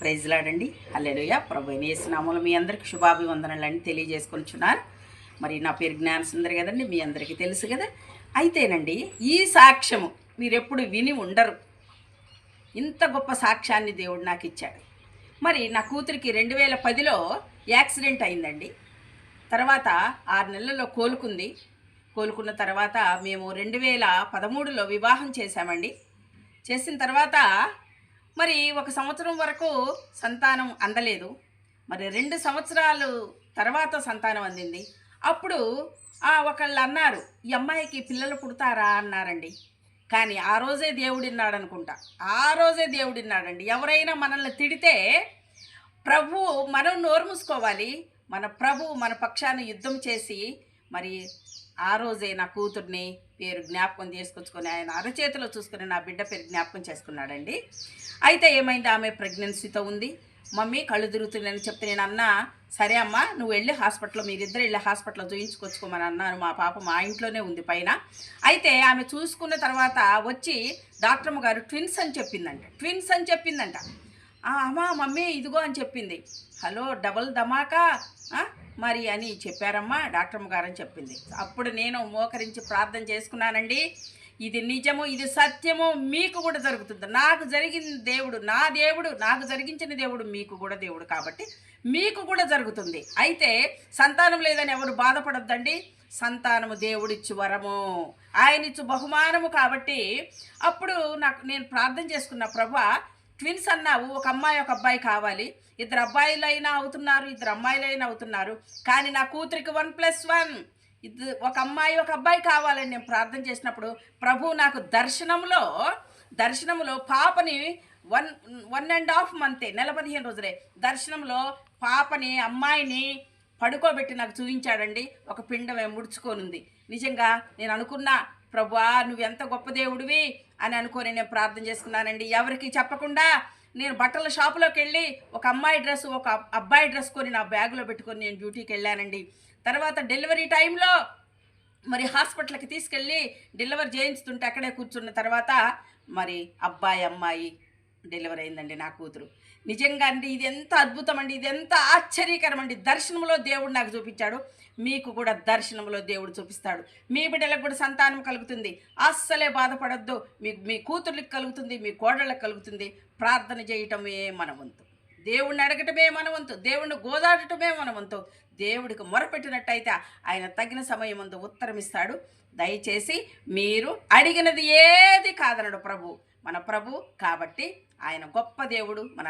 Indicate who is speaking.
Speaker 1: ప్రైజ్లాడండి. అల్లెడుయ ప్రభు నేసినాములు మీ అందరికి శుభాభివందనలని తెలియజేసుకొనిచున్నారు మరి నా పేరు జ్ఞాన సుందరి కదండి మీ అందరికీ తెలుసు కదా. అయితేనండి ఈ సాక్ష్యము మీరెప్పుడు విని ఉండరు. ఇంత గొప్ప సాక్ష్యాన్ని దేవుడు నాకు ఇచ్చాడు మరి నా కూతురికి రెండు వేల పదిలో యాక్సిడెంట్ అయిందండి. తర్వాత ఆరు నెలల్లో కోలుకుంది. కోలుకున్న తర్వాత మేము రెండు వేల పదమూడులో వివాహం చేశామండి. చేసిన తర్వాత మరి ఒక సంవత్సరం వరకు సంతానం అందలేదు. మరి రెండు సంవత్సరాలు తర్వాత సంతానం అందింది. అప్పుడు ఆ, ఒకళ్ళు అన్నారు ఈ అమ్మాయికి పిల్లలు పుడతారా? అన్నారండి. కానీ ఆ రోజే దేవుడిన్నాడు అనుకుంటా. ఆ రోజే దేవుడిన్నాడండి ఎవరైనా మనల్ని తిడితే ప్రభు మనం నోరు మూసుకోవాలి. మన ప్రభు మన పక్షాన్ని యుద్ధం చేసి మరి ఆ రోజే నా కూతుర్ని పేరు జ్ఞాపకం చేసుకొచ్చుకొని ఆయన అరచేతిలో చూసుకుని నా బిడ్డ పేరు జ్ఞాపకం చేసుకున్నాడండి. అయితే ఏమైంది? ఆమె ప్రెగ్నెన్సీతో ఉంది. మమ్మీ కళ్ళు తిరుగుతుందని చెప్తే నేను అన్నా సరే అమ్మా నువ్వు వెళ్ళి హాస్పిటల్లో మీరిద్దరు వెళ్ళి హాస్పిటల్లో చూయించుకొచ్చుకోమని అన్నాను. మా పాప మా ఇంట్లోనే ఉంది పైన. అయితే ఆమె చూసుకున్న తర్వాత వచ్చి డాక్టర్మ గారు ట్విన్స్ అని చెప్పిందంట. ట్విన్స్ అని చెప్పిందంట. అమ్మా మమ్మీ ఇదిగో అని చెప్పింది. హలో డబల్ ధమాకా? మరి అని చెప్పారమ్మా డాక్టర్మ్మ గారు అని చెప్పింది. అప్పుడు నేను మోకరించి ప్రార్థన చేసుకున్నానండి. ఇది నిజము ఇది సత్యము మీకు కూడా జరుగుతుంది. నాకు జరిగిన దేవుడు నా దేవుడు నాకు జరిగించిన దేవుడు మీకు కూడా దేవుడు కాబట్టి మీకు కూడా జరుగుతుంది. అయితే సంతానం లేదని ఎవరు బాధపడొద్దండి? సంతానము దేవుడిచ్చు వరము. ఆయనిచ్చు బహుమానము కాబట్టి అప్పుడు నాకు నేను ప్రార్థన చేసుకున్న ప్రభా ట్విన్స్ అన్నావు ఒక అమ్మాయి ఒక అబ్బాయి కావాలి. ఇద్దరు అబ్బాయిలైనా అవుతున్నారు ఇద్దరు అమ్మాయిలైనా అవుతున్నారు. కానీ నా కూతురికి వన్ ప్లస్ వన్. ఇది ఒక అమ్మాయి ఒక అబ్బాయి కావాలని నేను ప్రార్థన చేసినప్పుడు ప్రభు నాకు దర్శనంలో దర్శనంలో పాపని వన్ వన్ అండ్ హాఫ్ మంతే నెల పదిహేను రోజులే. దర్శనంలో పాపని అమ్మాయిని పడుకోబెట్టి నాకు చూపించాడండి. ఒక పిండం ముడుచుకోనుంది నిజంగా నేను అనుకున్నా ప్రభువా నువ్వు ఎంత గొప్ప దేవుడివి అని అనుకొని నేను ప్రార్థన చేసుకున్నానండి. ఎవరికి చెప్పకుండా నేను బట్టల షాపులోకి వెళ్ళి ఒక అమ్మాయి డ్రెస్ ఒక అబ్బాయి డ్రెస్ కొని నా బ్యాగులో పెట్టుకొని నేను డ్యూటీకి వెళ్ళానండి. తర్వాత డెలివరీ టైంలో మరి హాస్పిటల్కి తీసుకెళ్ళి డెలివరీ చేయించుతుంటే అక్కడే కూర్చున్న తర్వాత మరి అబ్బాయి అమ్మాయి డెలివరీ అయిందండి నా కూతురు. నిజంగా అండి ఇది ఎంత అద్భుతం అండి ఇది ఎంత ఆశ్చర్యకరం అండి. దర్శనంలో దేవుడు నాకు చూపించాడు. మీకు కూడా దర్శనంలో దేవుడు చూపిస్తాడు. మీ బిడ్డలకు కూడా సంతానం కలుగుతుంది. అస్సలే బాధపడద్దు. మీ మీ కూతుర్లకు కలుగుతుంది మీ కోడళ్ళకి కలుగుతుంది. ప్రార్థన చేయటమే మన వంతు దేవుణ్ణి అడగటమే మన వంతు దేవుణ్ణి గోదాడటమే మన వంతు దేవుడికి మొరపెట్టినట్టయితే ఆయన తగిన సమయం ముందు ఉత్తరం ఇస్తాడు దయచేసి మీరు అడిగినది ఏది కాదనడు ప్రభు. మన ప్రభు కాబట్టి ఆయన గొప్ప దేవుడు మన